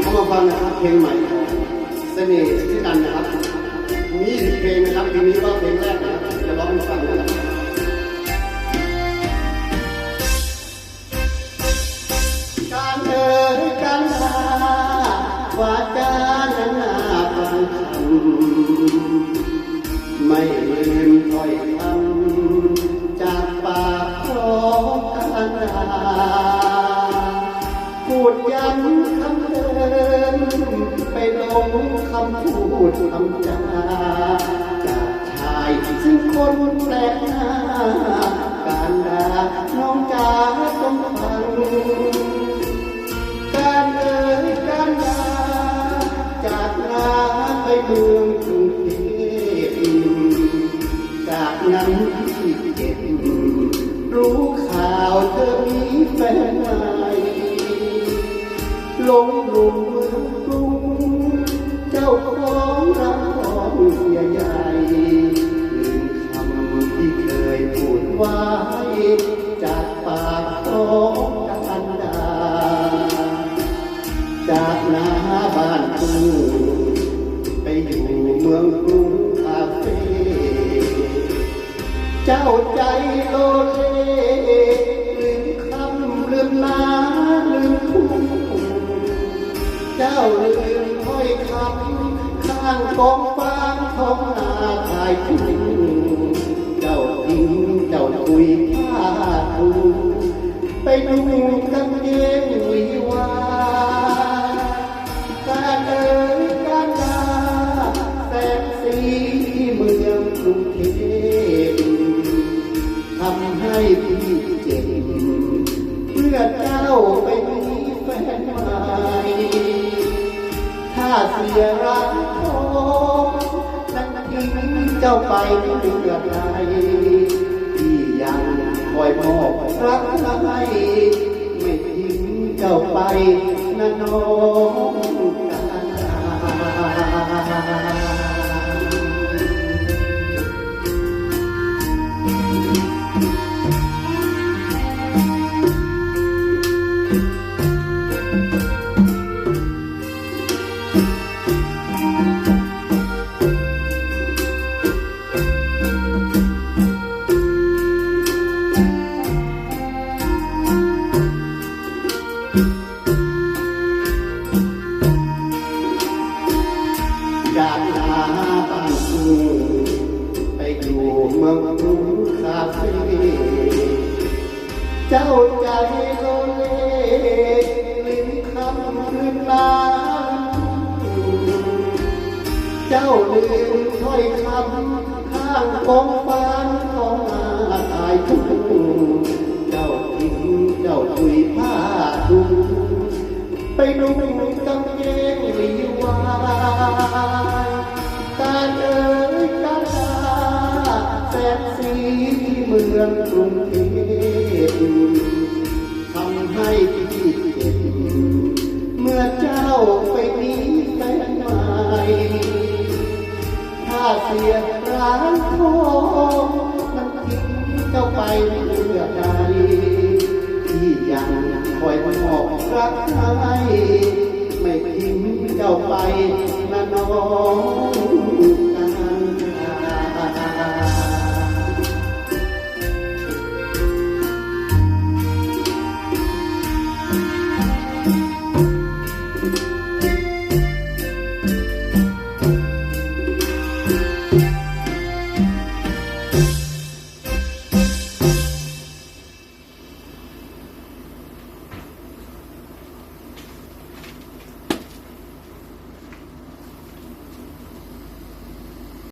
เข้ามาฟังนะครับเพลงใหม่ของเสน่ห์ที่ดันนะครับมีอีกเพลงนะครับทีนี้ก็เพลงแรกนะครับจะร้องให้ฟังนะครับ พูดย้ำคำเดิมไปลงคำพูดคำจาจากชายซึ่งคนแปลกหน้า การด่าน้องจ๋าต้องฟังการเอ่ยการลาจากลาไปเมืองกรุงเทพจากนั้น ธอมีแฟนใหม่ลงหลุมเมืองกรุงเจ้าของรักของเสียใหญ่ลืมคำที่เคยพูดไว้จากปากของกันดา จากนาบ้านกูไปอยู่เมืองกรุงคาเฟ่เจ้าใจโลเลางกองฟางท้องนาทายทุ่งเจ้าทิ้งเจ้าคุยผ้าทูไปนุ่งกางเกงวิวาการเดินการดาแสงสีเมืองกรุงเทพทำให้พี่เจ็บเพื่อเจ้าไปมีแฟนใหม่ถ้าเสียรัก เจ้าไปเพื่อใครที่ยังคอยมอบรักให้ไม่ทิ้งเจ้าไปนะน้อง จ้าใจโลเลลืมคำลืมลาเจ้าลืมถ้อยคำข้างกองฟางของนาตายทุกเจ้าทิ้งเจ้าคุยผ้าทุไปนุ่งกางเกงลีวา แสงสีเมืองกรุงเทพทำให้พี่เจ็บเมื่อเจ้าไปมีแฟนใหม่ถ้าเสียร้านทองนั้นทิ้งเจ้าไปเพื่อใดที่ยังคอยมอบรักให้ไม่ทิ้งเจ้าไปนะน้อง